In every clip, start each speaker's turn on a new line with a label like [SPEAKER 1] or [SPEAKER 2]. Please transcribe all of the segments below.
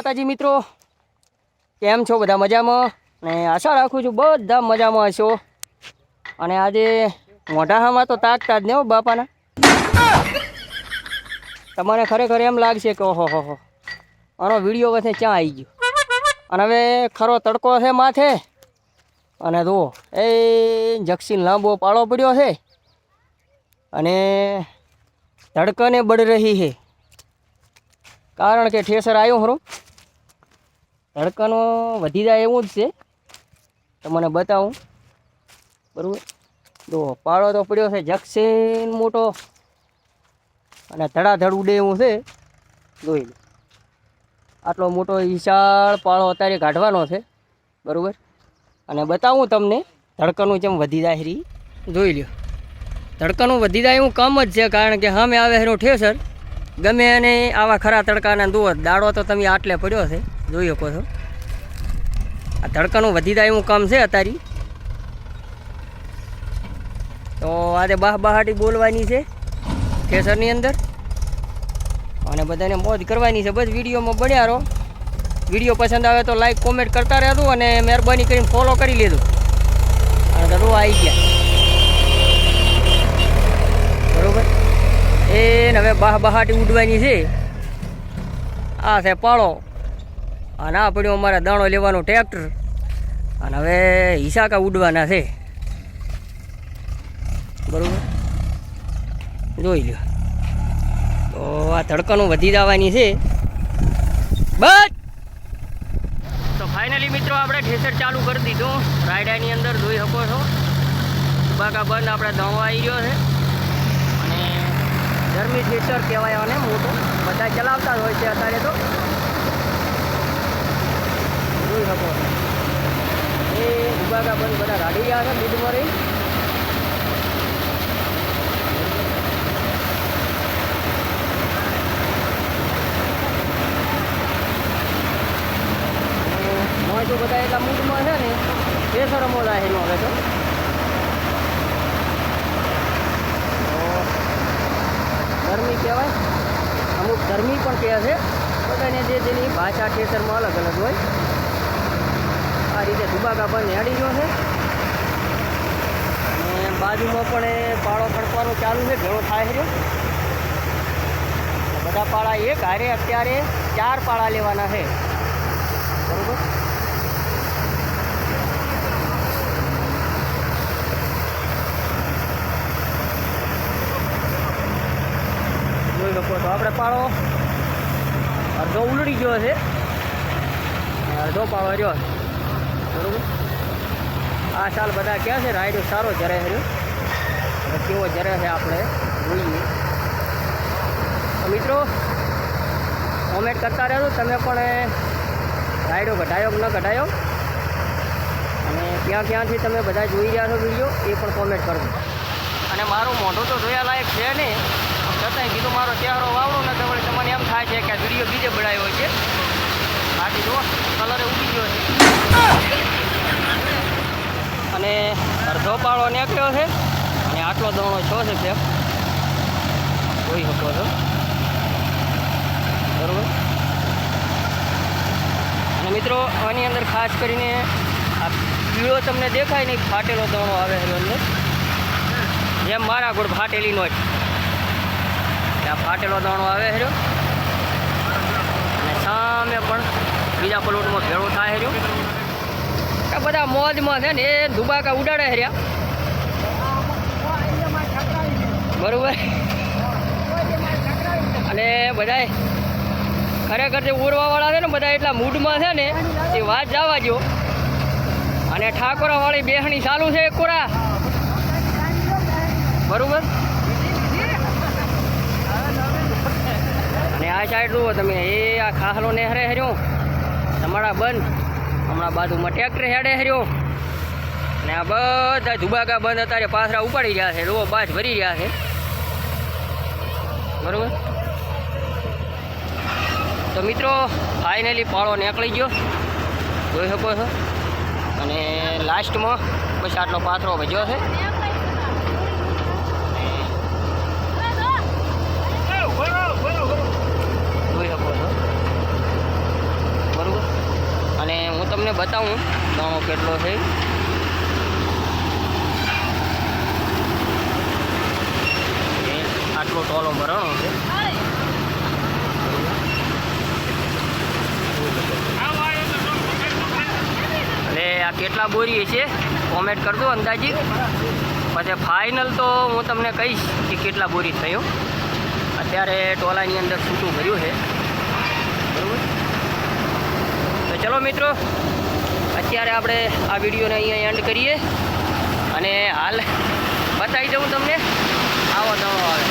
[SPEAKER 1] માતાજી મિત્રો. કેમ છો બધા મજામાં? ને આશા રાખું છું બધા મજામાં હશો અને આજે મોઢામાં તો તાકતા જ ને બાપાના. તમારે ખરેખર એમ લાગશે કે ઓહો હો આનો વીડિયો વચ્ચે ક્યાં આવી ગયો? અને હવે ખરો તડકો છે માથે. અને જુઓ, એ જક્ષીન લાંબો પાળો પડ્યો છે. અને ધડકને બળ રહી છે. કારણ કે ઠેસર આવ્યો ખરો. ધડકનો વધી જાય એવું જ છે. તમને બતાવું. બરાબર? જો, પાળો તો પડ્યો છે જક્ષીન મોટો. અને ધડાધડ ઉડે એવું છે. જોઈ લો. આટલો મોટો વિશાળ પાળો અત્યારે કાઢવાનો છે. બરાબર? અને બતાવું તમને, ધડકનું જેમ વધી જાય રી. જોઈ લ્યો. ધડકનું વધી જાય એવું કામ જ છે, કારણ કે સામે આવે હેરો ઠેસર. ગમે અને આવા ખરા તડકાના દો દાડો તો તમે આટલે પડ્યો છે. જોઈ શકો છો. આ ધડકાનું વધી જાય એવું કામ છે અત્યારે તો આજે બાહ બહાટી બોલવાની છે ઠેસરની અંદર. અને બધાને મોજ કરવાની છે. બસ વિડીયોમાં બન્યા રહો. વીડિયો પસંદ આવે તો લાઈક કોમેન્ટ કરતા રહેતું અને મહેરબાની કરીને ફોલો કરી લેજો. અને તો આવી ગયા. બરોબર? એ હવે બાહ બહાટી ઉડવાની છે. આ છે પાળો. અને આ પડ્યો અમારે દાણો લેવાનું ટ્રેક્ટર અને હવે હિસાકા ઉડવાના છે. બરોબર? જોઈ લ્યો. તો આ ધડકનું વધી જવાની છે. બસ! તો ફાઇનલી મિત્રો આપણે ઠેસર ચાલુ કરી દીધું. રાયડાની અંદર જોઈ શકો છો. બાકા બંધ આપણે દવા આવી ગયો છે. અને ગરમી ઠેસર કહેવાય અને મોટો. બધા ચલાવતા જ હોય છે અત્યારે તો. જોઈ શકો એ ઉબાકા બંધ બધા રાડી ગયા છે મોય તો બધા એટલા મૂડમાં છે ને, એ સરમો એનો હવે તો. ગરમી કહેવાય. અમુક ગરમી પણ કહે છે. બધાને જે જેની ભાષા ઠેસરમાં અલગ અલગ હોય. આ રીતે દુબાકા બંધ હેડી ગયો છે. અને બાજુમાં પણ એ પાળો ખડકવાનું ચાલુ છે, ઘણો થાય છે. બધા પાળા એક, હારે અત્યારે ચાર પાળા લેવાના છે. બરોબર? જોઈ શકો તો આપણે પાળો. અડધો ઉલડી ગયો છે. અડધો પાળો રહ્યો છે. બરોબર? આ સાલ બધા ક્યાં છે? રાયડો સારો જરે હર્યો. હવે કેવો જરે છે આપણે? જોઈએ. મિત્રો કોમેન્ટ કરતા રહેજો. તમે પણ રાયડો ઘટાયો કે ન ઘટાયો અને ક્યાં ક્યાંથી તમે બધા જોઈ રહ્યા છો વીડિયો એ પણ કોમેન્ટ કરજો. અને મારું મોઢું તો જોયા લાયક છે નહીં છતાંય કીધું મારો ચહેરો વાવડો ને વળી તમને એમ થાય છે કે વીડિયો બીજે બળાયો છે. બાકી જુઓ કલરે ઉડી ગયો છે. અને અડધો પાળો નીકળ્યો છે. અને આટલો દોણો છો છે ફેક જોઈ શકો છો. બરોબર? અને મિત્રો, આની અંદર ખાસ કરીને આ પીળો તમને દેખાય નહીં, ફાટેલો દોણો આવે છે અંદર. જેમ મારા ગોળ ફાટેલી નો આ ફાટેલો દાણો આવે છે અને સામે પણ બીજા પ્લોટમાં ભેળો થાય છે બધા મોજમાં છે ને એ ધુબાકા ઉડાડે હર્યા બરોબર. અને બધાય ખરેખર જે ઉડવાવાળા છે ને બધા એટલા મૂડમાં છે ને, એ વાત જવા જો અને ઠાકોરાવાળી બેહણી ચાલુ છે કોરા. બરોબર. અને આ સાઈડ જુઓ તમે, એ આ ખાહલો નેહરે હર્યો. તમારા બંધ. હમણાં બાજુમાં ટ્રેક્ટર હેડે હર્યો. અને આ બધા ધુબાકા બંધ અત્યારે પાથરા ઉપાડી રહ્યા છે. રોવો બાજ ભરી રહ્યા છે. બરાબર? તો મિત્રો ફાઇનલી પાળો નીકળી ગયો. જોઈ શકો છો. અને લાસ્ટમાં બસ આટલો પાથરો ભજ્યો છો. તમને બતાવું દાણો કેટલો છે. આટલો ટોલો ભરણો છે. અને આ કેટલા બોરી છે? કોમેન્ટ કરજો અંદાજી પછી ફાઇનલ તો હું તમને કહીશ કે કેટલા બોરી થયું. અત્યારે ટોલાની અંદર છૂટું ભર્યું છે. બરાબર? તો ચલો મિત્રો અત્યારે આપણે આ વિડીયોને અહીંયા એન્ડ કરીએ. અને હાલ બતાવી દઉં તમને. આવો દણો આવે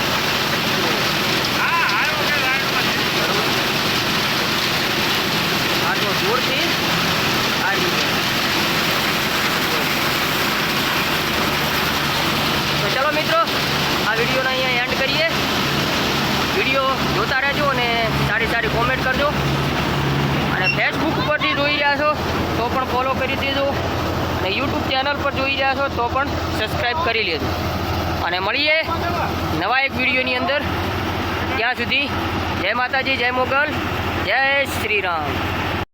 [SPEAKER 1] આટલો જોરથી આ રીતે તો ચલો મિત્રો, આ વિડીયોને અહીંયા એન્ડ કરીએ. વીડિયો જોતા રહેજો અને સારી સારી કોમેન્ટ કરજો. ફેસબુક પરથી જોઈ રહ્યા છો, તો પણ ફોલો કરી દેજો. અને યુટ્યુબ ચેનલ પર જોઈ રહ્યા છો, તો પણ સબસ્ક્રાઈબ કરી લેજો. અને મળીએ નવા એક વિડીયોની અંદર. ત્યાં સુધી જય માતાજી, જય મોગલ, જય શ્રી રામ.